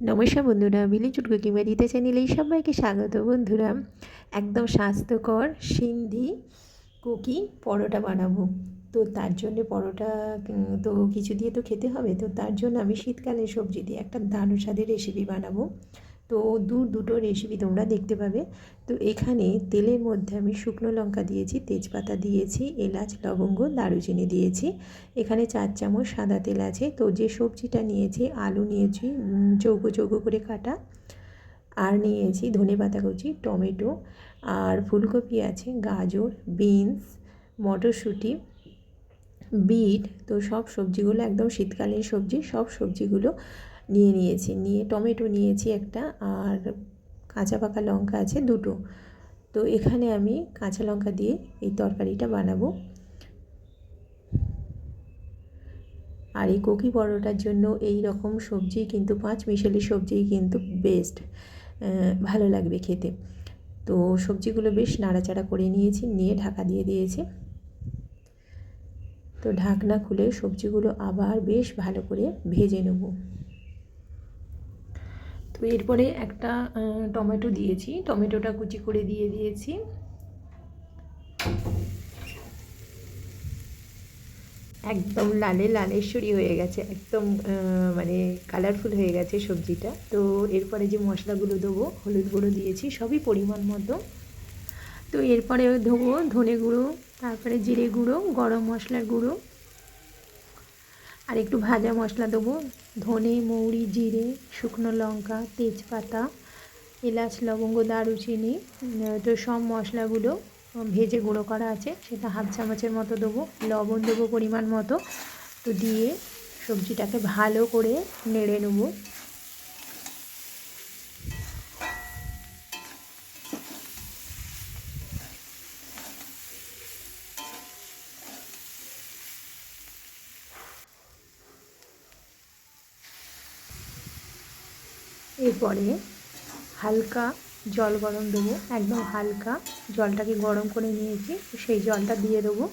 নমস্কার বন্ধুরা, মিলি চুটকু কিংবা দিতে চ্যানেলেই সবাইকে স্বাগত বন্ধুরা। একদম স্বাস্থ্যকর সিন্ধি কুকি পরোটা বানাবো। তো তার জন্য পরোটা তো কিছু দিয়ে তো খেতে হবে। তো তার জন্য আমি শীতকালে সবজি দিয়ে একটা দারুণ স্বাদের রেসিপি বানাবো। তো দু দুটো রেসিপি তোমরা দেখতে পাবে। তো এখানে তেলের মধ্যে আমি শুকনো লঙ্কা দিয়েছি, তেজপাতা দিয়েছি, এলাচ, লবঙ্গ, দারুচিনি দিয়েছি। এখানে চার চামচ সাদা তেল আছে। তো যে সবজিটা নিয়েছি, আলু নিয়েছি চৌকো চৌকো করে কাটা। আর নিয়েছি ধনে পাতা কুচি, টমেটো। আর ফুলকপি আছে, গাজর, বিনস, মটরশুঁটি, বিট। তো সব সবজিগুলো একদম শীতকালীন সবজি, সব সবজিগুলো নিয়ে নিয়েছি, নিয়ে টমেটো নিয়েছি একটা আর কাঁচা পাকা লঙ্কা আছে দুটো। তো এখানে আমি কাঁচা লঙ্কা দিয়ে এই তরকারিটা বানাবো। আর এই কোকি পরোটার জন্য এই রকম সবজি কিন্তু পাঁচ মিশালি সবজি কিন্তু বেস্ট ভালো লাগবে খেতে। তো সবজিগুলো বেশ নাড়াচাড়া করে নিয়েছি, নিয়ে ঢাকা দিয়ে দিয়েছি। তো ঢাকনা খুলে সবজিগুলো আবার বেশ ভালো করে ভেজে নেব। এরপরে একটা টমেটো দিয়েছি। টমেটোটা কুচি করে দিয়ে দিয়েছি। একদম লালে লালেশ্বরী হয়ে গেছে, একদম মানে কালারফুল হয়ে গেছে সবজিটা। তো এরপরে যে মশলাগুলো দেবো, হলুদ গুঁড়ো দিয়েছি, সবই পরিমাণ মতো। তো এরপরে দেবো ধনে গুঁড়ো, তারপরে জিরে গুঁড়ো, গরম মশলার গুঁড়ো। আর একটু ভাজা মশলা দেবো। ধনে, মৌরি, জিরে, শুকনো লঙ্কা, তেজপাতা, এলাচ, লবঙ্গ, দারুচিনি, তো সব মশলাগুলো ভেজে গুঁড়ো করা আছে। সেটা হাফ চামচের মতো দেবো। লবণ দেবো পরিমাণ মতো। তো দিয়ে সবজিটাকে ভালো করে নেড়ে নেব। এরপরে হালকা জল গরম দেবো, একদম হালকা জলটাকে গরম করে নিয়েছি, সেই জলটা দিয়ে দেবো।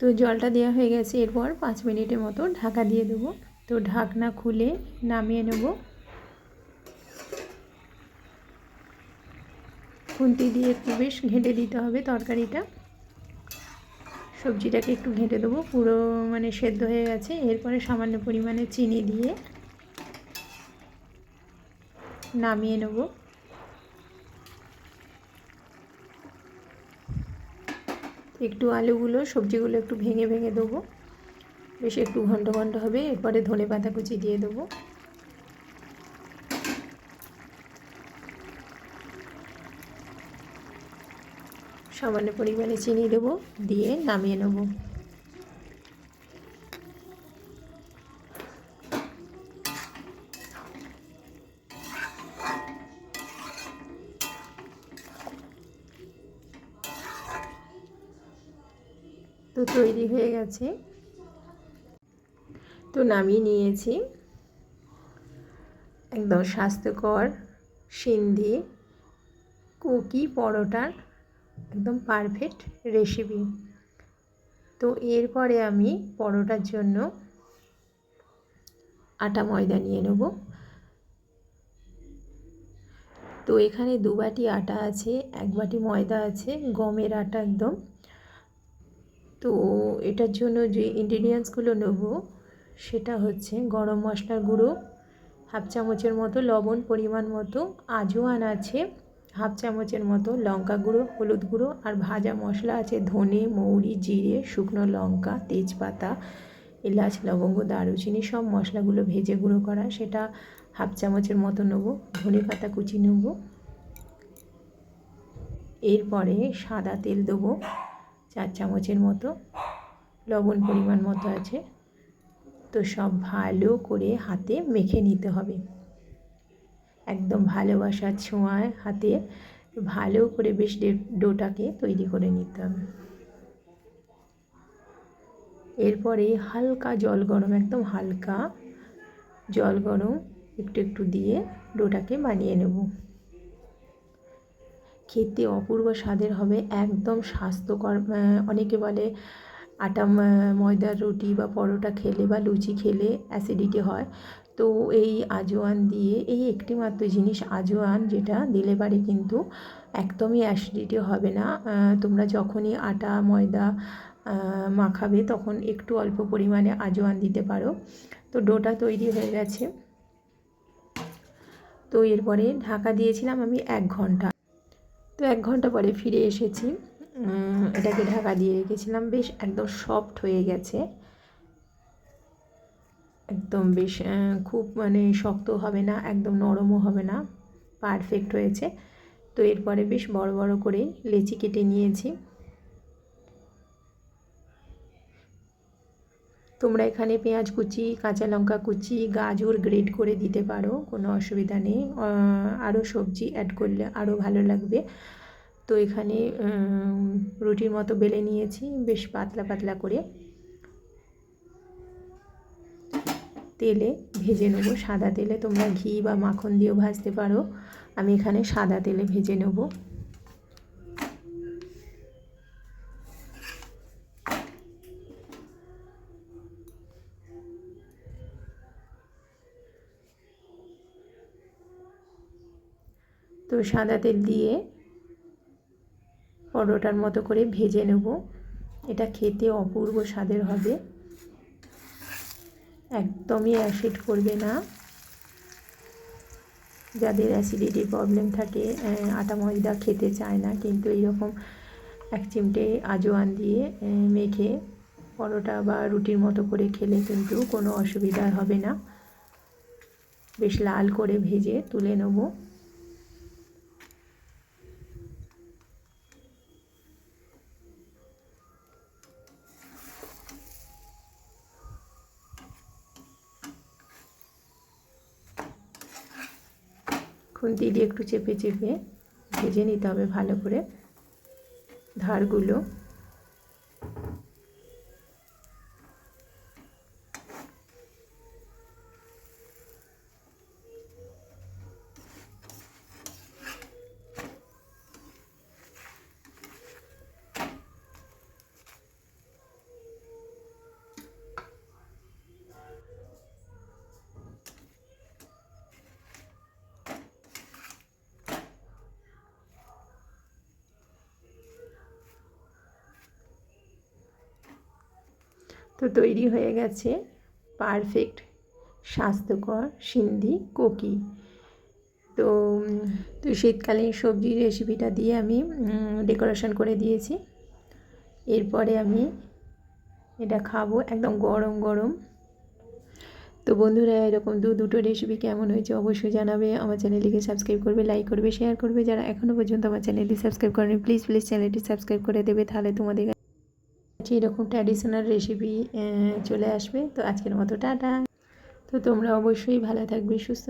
তো জলটা দেওয়া হয়ে গেছে, এরপর পাঁচ মিনিটের মতো ঢাকা দিয়ে দেবো। তো ঢাকনা খুলে নামিয়ে নেব। খুন্তি দিয়ে একটু বেশ ঘেঁটে দিতে হবে তরকারিটা। সবজিটাকে একটু ঘেঁটে দেবো, পুরো মানে সেদ্ধ হয়ে গেছে। এরপরে সামান্য পরিমাণে চিনি দিয়ে নামিয়ে নেব। একটু আলুগুলো, সবজিগুলো একটু ভেঙে ভেঙে দেবো। বেশ একটু ঘন্ট ঘন্ট হবে, এরপরে ধনে পাতা কুচি দিয়ে দেবো। সামান্য পরিমাণে চিনি দেবো, দিয়ে নামিয়ে নেব। তো তৈরি হয়ে গেছে। তো নামিয়ে নিয়েছি। একদম স্বাস্থ্যকর সিন্ধি, কুকি পরোটার একদম পারফেক্ট রেসিপি তো এরপরে আমি পরোটার জন্য আটা ময়দা নিয়ে নেব। তো এখানে দু বাটি আটা আছে, এক বাটি ময়দা আছে, গমের আটা একদম। তো এটার জন্য যে ইনগ্রিডিয়েন্টসগুলো নেব, সেটা হচ্ছে গরম মশলার গুঁড়ো, হাফ চামচের মতো লবণ পরিমাণ মতো, আজওয়ান আছে হাফ চামচের মতো লঙ্কা গুঁড়ো, হলুদ গুঁড়ো আর ভাজা মশলা আছে ধনে, মৌরি, জিরে, শুকনো লঙ্কা, তেজপাতা, এলাচ, লবঙ্গ, দারুচিনি, সব মশলাগুলো ভেজে গুঁড়ো করা। সেটা হাফ চামচের মতো নেব, ধনে পাতা কুচি নেব। এরপরে সাদা তেল দেবো, চার চামচের মতো। লবণ পরিমাণ মতো আছে। তো সব ভালো করে হাতে মেখে নিতে হবে। একদম ভালোবাসার ছোঁয়ায় হাতে ভালো করে বেশ ডোটাকে তৈরি করে নিতে হবে। এরপরে হালকা জল গরম, একদম হালকা জল গরম একটু একটু দিয়ে ডোটাকে বানিয়ে নেব। খেতে অপূর্ব স্বাদের হবে, একদম স্বাস্থ্যকর অনেকে বলে আটা ময়দার রুটি বা পরোটা খেলে বা লুচি খেলে অ্যাসিডিটি হয়। তো এই আজওয়ান দিয়ে, এই একটি মাত্র জিনিস আজওয়ান যেটা দিলে পারে কিন্তু একদমই অ্যাসিডিটি হবে না। তোমরা যখনই আটা, ময়দা মাখাবে তখন একটু অল্প পরিমাণে আজওয়ান দিতে পারো। তো ডোটা তৈরি হয়ে গেছে। তো এরপরে ঢাকা দিয়েছিলাম আমি এক ঘণ্টা। তো এক ঘণ্টা পরে ফিরে এসেছি। এটাকে ঢাকা দিয়ে রেখেছিলাম। বেশ একদম সফট হয়ে গেছে। একদম বেশ খুব মানে শক্ত হবে না, একদম নরমও হবে না পারফেক্ট হয়েছে। তো এরপরে বেশ বড় বড় করে লেচি কেটে নিয়েছি। তোমরা এখানে পেঁয়াজ কুচি, কাঁচা লঙ্কা কুচি, গাজর গ্রেড করে দিতে পারো, কোনো অসুবিধা নেই। আরও সবজি অ্যাড করলে আরও ভালো লাগবে। তো এখানে রুটির মতো বেলে নিয়েছি, বেশ পাতলা পাতলা করে। তেলে ভেজে নেব। সাদা তেলে তোমরা ঘি বা মাখন দিয়েও ভাজতে পারো। আমি এখানে সাদা তেলে ভেজে নেব। তো সাদা তেল দিয়ে পরোটার মতো করে ভেজে নেব। এটা খেতে অপূর্ব স্বাদের হবে। একদমই অ্যাসিড করবে না। যাদের অ্যাসিডিটি প্রবলেম থাকে আটা ময়দা খেতে চায় না, কিন্তু এইরকম এক চিমটে আজোয়ান দিয়ে মেখে পরোটা বা রুটির মতো করে খেলে কিন্তু কোনো অসুবিধা হবে না। বেশ লাল করে ভেজে তুলে নেব। খুন্তি দিয়ে একটু চেপে চেপে ভেজে নিতে হবে ভালো করে ধারগুলো। তো তৈরি হয়ে গেছে পারফেক্ট, স্বাস্থ্যকর সিন্ধি কোকি। তো তো শীতকালীন সবজির রেসিপিটা দিয়ে আমি ডেকোরেশন করে দিয়েছি। এরপরে আমি এটা খাব একদম গরম গরম। তো বন্ধুরা, এরকম দু দুটো রেসিপি কেমন হয়েছে অবশ্যই জানাবে। আমার চ্যানেলটিকে সাবস্ক্রাইব করবে লাইক করবে শেয়ার করবে। যারা এখনও পর্যন্ত আমার চ্যানেলটি সাবস্ক্রাইব করেনি প্লিজ প্লিজ চ্যানেলটি সাবস্ক্রাইব করে দেবে। তাহলে তোমাদের এরকম ট্র্যাডিশনাল রেসিপি চলে আসবে। তো আজকের মতো টাটা। তো তোমরা অবশ্যই ভালো থাকবে, সুস্থ